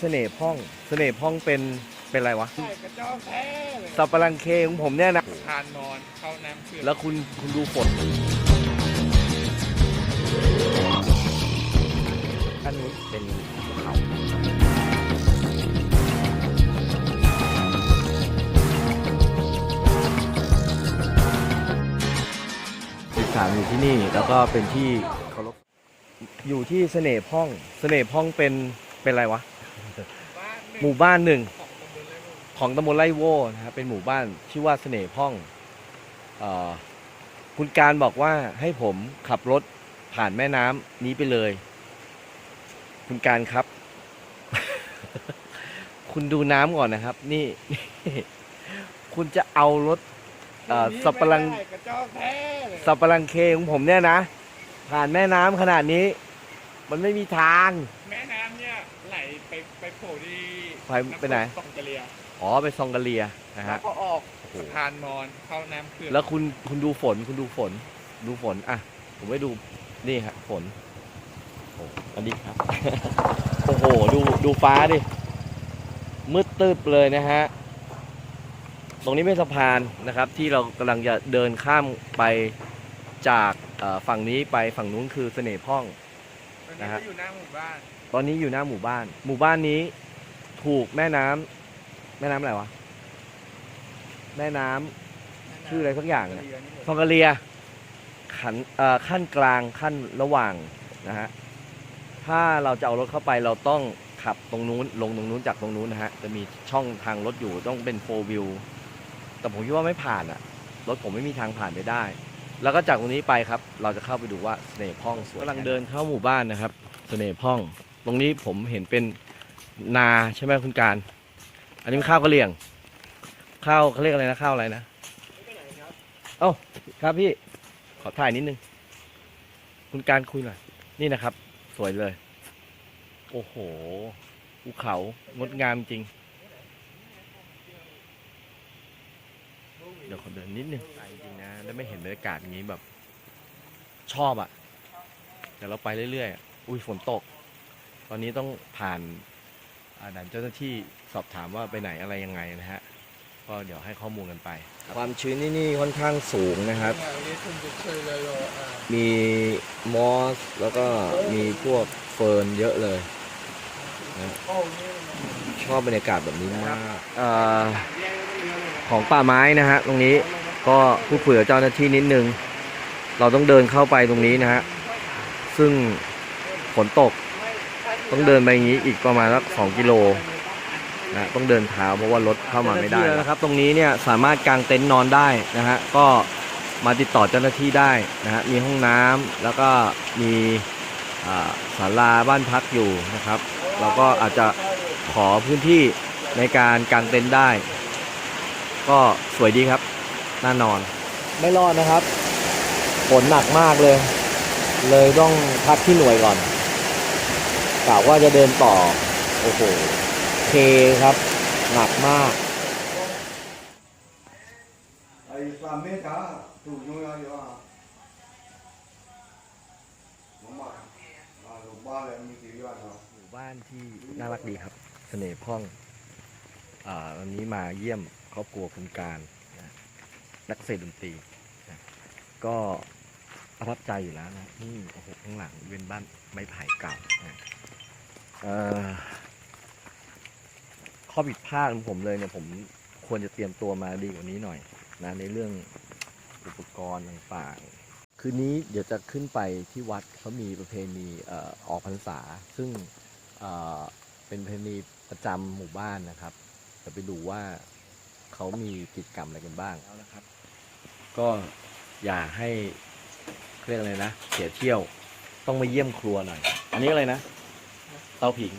เสน่ห์พ่อง เสน่ห์พ่องเป็นเป็นอะไรวะ ใช่กระจอกแท้เลยสับปะรังเคของผมเนี่ยนะ ทานนอนเข้าน้ำเชื่อมแล้วคุณคุณดูฝนด้านนู้นเป็นภูเขาศึกษาอยู่ที่นี่แล้วก็เป็นที่เคารพอยู่ที่เสน่ห์พ่อง เสน่ห์พ่องเป็นเป็นอะไรวะบ้าน หมู่บ้านหนึ่งของตำบลไรโมของตำบลไร่โว่นะครับเป็นหมู่บ้านชื่อว่าเสน่ห์พ่องเออคุณการบอกว่าให้ผมขับรถผ่านแม่น้ำนี้ไปเลย คุณการครับ คุณดูน้ำก่อนนะครับ นี่ คุณจะเอารถเอ่อสับปะรังไม่ได้กระจอกแท้เลยสับปะรังเคของผมเนี่ยนะ ผ่านแม่น้ำขนาดนี้ มันไม่มีทางแม่น้ำเนี่ย ไหลไปไปโผล่ที่ไปไปไหนสองกะเลียอ๋อไปซองกะเลียนะแล้ฮะวก็ออกโอ้โหทานนอนเข้าน้ำเชื่อมแล้วคุณคุณดูฝนคุณดูฝน ดูฝนอะผมไปดูนี่ฮะฝนโอ้สวัสดีครับ โอ้โหดูดูฟ้าดิมืดตึบเลยนะฮะตรงนี้เป็นสะพานนะครับ ที่เรากำลังจะเดินข้ามไปจากเอ่อฝั่งนี้ไปฝั่งนู้นคือเสน่ห์พ่อง ตอนนะนี้ฮะ ก็อยู่หน้าหมู่บ้าน ตอนนี้อยู่หน้าหมู่บ้าน หมู่บ้านนี้ถูกแม่น้ำแม่น้ำอะไรวะ แม่น้ำชื่ออะไรสักอย่างเนี่ย ซองกะเลียขันเอ่อขั้นกลางขั้นระหว่างนะฮะถ้าเราจะเอารถเข้าไปเราต้องขับตรงนู้นลงตรงนู้นจากตรงนู้นนะฮะจะมีช่องทางรถอยู่ต้องเป็นโฟวิวแต่ผมคิดว่าไม่ผ่านอะรถผมไม่มีทางผ่านไปได้ แล้วก็จากตรงนี้ไปครับ เราจะเข้าไปดูว่าเสน่ห์พ่องสวยกำลังเดินเข้าหมู่บ้านนะครับ เสน่ห์พ่อง ตรงนี้ผมเห็นเป็นนาใช่ไหมคุณการ อันนี้มันข้าวกระเหรี่ยง ข้าวเขาเรียกอะไรนะข้าวอะไรนะเอ้าครับพี่ขอถ่ายนิดนึง คุณการคุยหน่อยนี่นะครับ สวยเลย โอ้โหภูเขางดงามจริง เดี๋ยวขอเดินนิดนึงไปจริงนะแล้ไม่เห็นบรรยากาศอย่างนี้แบบ ชอบอะ่ะเดี๋ยวเราไปเรื่อยๆอะอุ้ยฝนตก ตอนนี้ต้องผ่านอ่าด่านเจ้าหน้าที่สอบถามว่าไปไหนอะไรยังไงนะฮะก็เดี๋ยวให้ข้อมูลกันไป ความชื้นที่นี่ค่อนข้างสูงนะครับ มีมอสแล้วก็มีพวกเฟิร์นเยอะเลยนะชอบบรรยากาศแบบนี้มากเออของป่าไม้นะฮะตรงนี้ก็พูดคุยกับเจ้าหน้าที่นิดนึง เราต้องเดินเข้าไปตรงนี้นะฮะ ซึ่งฝนตก ต้องเดินไปอย่างนี้อีกประมาณสักสองกิโลนะต้องเดินเท้าเพราะว่ารถเข้ามาไม่ได้นะครับ ตรงนี้เนี่ยสามารถกางเต็นท์นอนได้นะฮะก็มาติดต่อเจ้าหน้าที่ได้นะฮะมีห้องน้ำแล้วก็มีอ่าศาลาบ้านพักอยู่นะครับ เราก็อาจจะขอพื้นที่ในการกางเต็นท์ได้ ก็สวยดีครับน่านอน ไม่รอดนะครับฝนหนักมากเลย เลยต้องพักที่หน่วยก่อน กะว่าจะเดินต่อ โอ้โหเคครับ หนักมากไอ้สามเมตรถูกยงไงอยู่อะผมมาอ่าหลบบ้านเลยมีกี่วันเนาะหมู่บ้านที่น่ารักดีครับ เสน่ห์พ่องอ่าวันนี้มาเยี่ยมครอบครัวคุณการนักเสดดนตรีก็ประทับใจอยู่แล้วนะนี่โอ้โหข้างหลังเป็นบ้านไม้ไผ่เก่านะ ข้อผิดพลาดของผมเลยเนี่ยผมควรจะเตรียมตัวมาดีกว่านี้หน่อยนะในเรื่องอุปกรณ์ต่างๆ คืนนี้เดี๋ยวจะขึ้นไปที่วัดเขามีประเพณีออกพรรษา ซึ่งเอ่อเป็นประเพณีประจำหมู่บ้านนะครับจะไปดูว่าเขามีกิจกรรมอะไรกันบ้างแล้วนะครับ ก็อย่าให้เรียกอะไรนะ เสียเที่ยวต้องมาเยี่ยมครัวหน่อย อันนี้อะไรนะ เตาผิง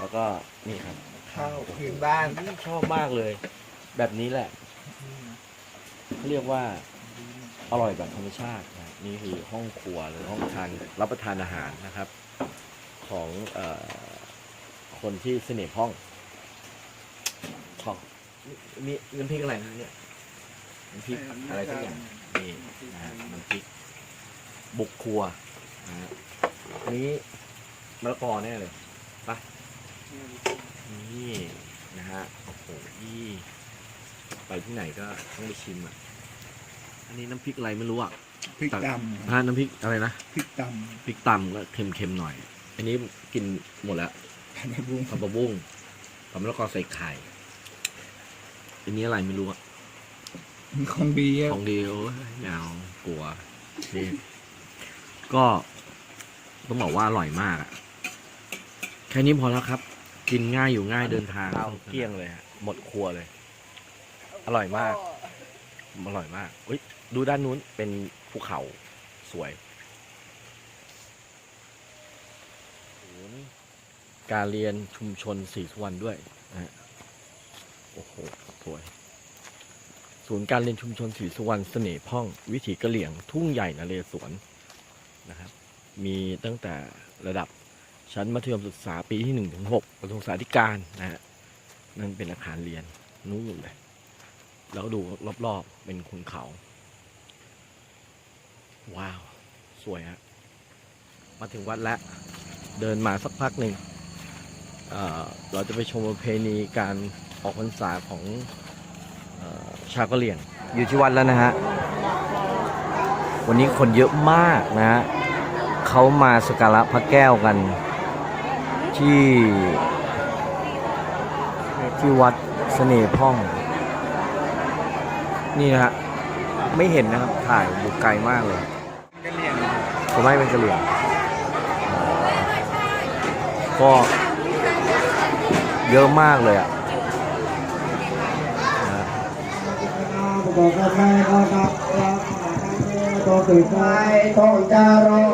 แล้วก็นี่ครับ ข้าวพื้นบ้านชอบมากเลย แบบนี้แหละเขาเรียกว่าอร่อยแบบธรรมชาตินะนี่คือห้องครัวหรือห้องทานรับประทานอาหารนะครับ ของเออคนที่เสน่ห์ห้องของมีน้ำพริกอะไรนะเนี่ยน้ำพริกอะไรสักอย่างนี่นะฮะน้ำพริกบุกครัวนะฮะอันนี้ มะละกอแน่เลยไปนี่นะฮะโอ้โหนี่ไปที่ไหนก็ต้องไปชิมอะ อันนี้น้ำพริกอะไรไม่รู้อะพริกดฮะน้ำพริกอะไรนะำพริกดพริกตำก็เค็มๆหน่อย อันนี้กินหมดแล้วำผัดบุ้งผัดปะบุ้งผัดมะละกอใส่ไข่อันนี้อะไรไม่รู้อะมีของดีอะของดีโอ้ยไม่เอากลัวนี่ก็ต้องบอกว่าอร่อยมากอะแค่นี้พอแล้วครับ กินง่ายอยู่ง่ายเดินทางเอาเกลี้ยงเลยฮะหมดครัวเลย อร่อยมาก อร่อยมากเฮ้ยดูด้านนู้นเป็นภูเขาสวยศูนย์การเรียนชุมชนสีสุวรรณด้วยนะฮะโอ้โหสวย ศูนย์การเรียนชุมชนสีสุวรรณเสน่ห์พ่อง วิถีกะเหลี่ยงทุ่งใหญ่นเรศวรนะครับ มีตั้งแต่ระดับ ชั้นมัธยมศึกษาปีที่หนึ่งถึงหกประถมศึกษาธิการนะฮะนั่นเป็นอาคารเรียนนู่นเลยแล้วดูรอบๆเป็นคุณเขา ว้าว สวยฮะมาถึงวัดแล้วเดินมาสักพักหนึ่งเเราจะไปชมประเพณีการออกพรรษาของเอ่อชาวกะเหรี่ยง อยู่ที่วัดแล้วนะฮะ วันนี้คนเยอะมากนะฮะเขามาสักการะพระแก้วกัน ที่ที่วัดเสน่ห์พ่อง นี่นะฮะไม่เห็นนะครับถ่ายอยู่ไกลมากเลยกะเหรี่ยงผมไม่เป็นกระเหรี่ยงก็เยอะมากเลยอะนะบอกกันไปก็ตับรับตัวติดไปต้องจารอ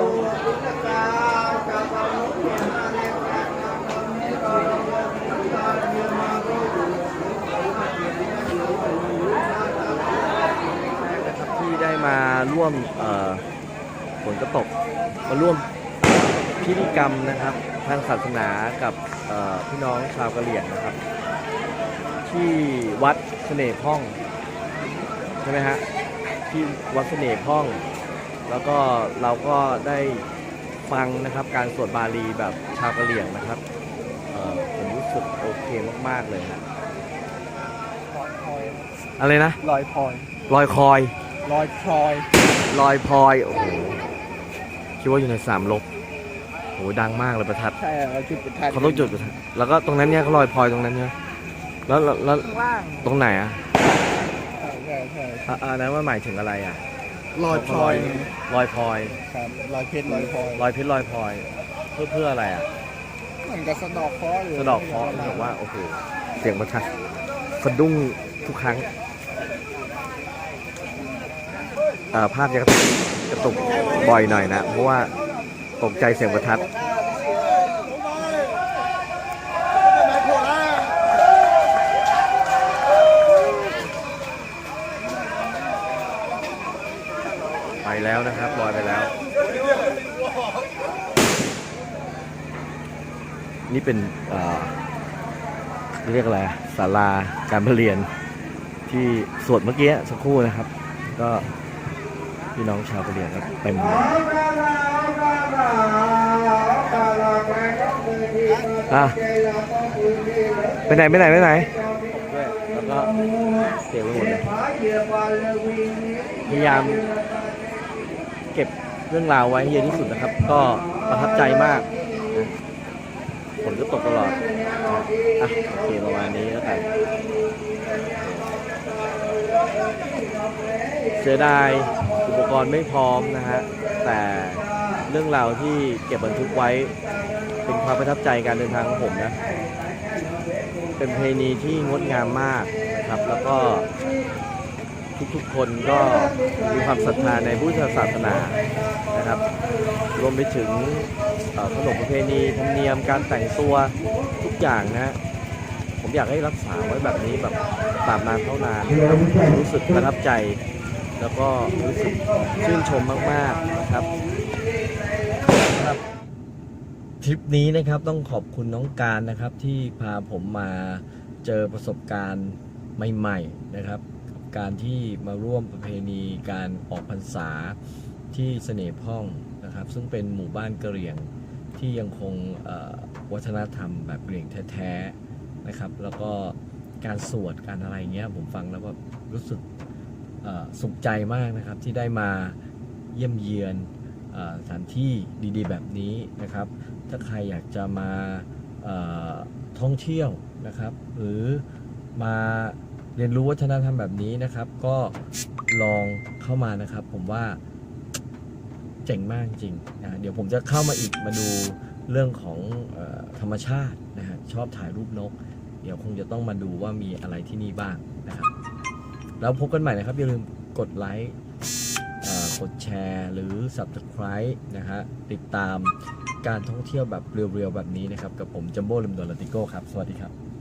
นะครับที่ได้มา ร่วมเอ่อฝนก็ตกมาร่วมพิธีกรรมนะครับ ทางศาสนากับเอ่อพี่น้องชาวกะเหรี่ยงนะครับ ที่วัดเสน่ห์พ่องใช่ไหมฮะที่วัดเสน่ห์พ่อง แล้วก็เราก็ได้ฟังนะครับการสวดบาลีแบบชาวกะเหรี่ยงนะครับเอ่อผมรู้สึกโอเคมาก ๆ เลยฮะลอยพลอยอะไรนะลอยพลอยลอยคอย ลอยพลอยลอยพลอยโอ้โหคิดว่าอยู่ในสามลบโอ้โหดังมากเลยประทัดใช่เราจุดประทัดเขาต้องจุดประทัดแล้วก็ตรงนั้นเนี่ยเขาลอยพลอยตรงนั้นเนี่ยแล้วแล้วแล้วข้างล่างตรงไหนอะใช่ใช่ใช่อะอันนั้นว่าหมายถึงอะไรอะลอยพลอยลอยพลอยครับลอยเพชรลอยพลอยลอยเพชรลอยพลอย เพื่อเพื่ออะไรอะเหมือนกับสะเดอกเคราะห์หรือสะเดอกเคราะห์แบบว่าโอ้โหเสียงประทัดสะดุ้งทุกครั้งเอ่อ ภาพจะกระตุกบ่อยหน่อยนะ เพราะว่าตกใจเสียงประทัดไปแล้วนะครับลอยไปแล้ว นี่เป็นเรียกอะไรศาลาการปรเรียนที่สวดเมื่อกี้สักครู่นะครับ ก็ พี่น้องชาวประเรียนก็เต็มเลยอะไปไหนไปไหนไปไหนแล้วก็เสียไปหมดเลยพยายามเก็บเรื่องราวไว้ให้เยอะที่สุดนะครับ ก็ประทับใจมากฝนก็ตกตลอดอะโอเคประมาณนี้แล้วกันเสียดาย กรณ์ไม่พร้อมนะฮะ แต่เรื่องราวที่เก็บบันทึกไว้ เป็นความประทับใจการเดินทางของผมนะ เป็นเพลงนี้ที่งดงามมากนะครับ แล้วก็ทุกๆคนก็มีความศรัทธาในพุทธศาสนานะครับ รวมไปถึงขนบประเพณีธรรมเนียมการแต่งตัวทุกอย่างนะฮะผมอยากให้รักษาไว้แบบนี้แบบตามนานเท่านาน รู้สึกประทับใจ แล้วก็รู้สึกชื่นชมมาก ๆ นะครับครับทริปนี้นะครับต้องขอบคุณน้องการนะครับที่พาผมมาเจอประสบการณ์ใหม่ ๆ นะครับ การที่มาร่วมประเพณีการออกพรรษาที่เสน่ห์พ่องนะครับ ซึ่งเป็นหมู่บ้านกะเหรี่ยงที่ยังคงวัฒนธรรมแบบกะเหรี่ยงแท้ๆนะครับ แล้วก็การสวดการอะไรเงี้ยผมฟังแล้วก็รู้สึก สุขใจมากนะครับที่ได้มาเยี่ยมเยียนสถานที่ดีๆ แบบนี้นะครับ ถ้าใครอยากจะมาท่องเที่ยวนะครับ หรือมาเรียนรู้วัฒนธรรมแบบนี้นะครับ ก็ลองเข้ามานะครับ ผมว่าเจ๋งมากจริงนะเดี๋ยวผมจะเข้ามาอีกมาดูเรื่องของอธรรมชาตินะฮะชอบถ่ายรูปนก เดี๋ยวคงจะต้องมาดูว่ามีอะไรที่นี่บ้าง แล้วพบกันใหม่นะครับ อย่าลืมกดไลค์กดแชร์หรือ Subscribe นะฮะติดตามการท่องเที่ยวแบบเรียวๆ แบบนี้นะครับ กับผมจัมโบ้ลิมดอนลาติโก้ครับ สวัสดีครับ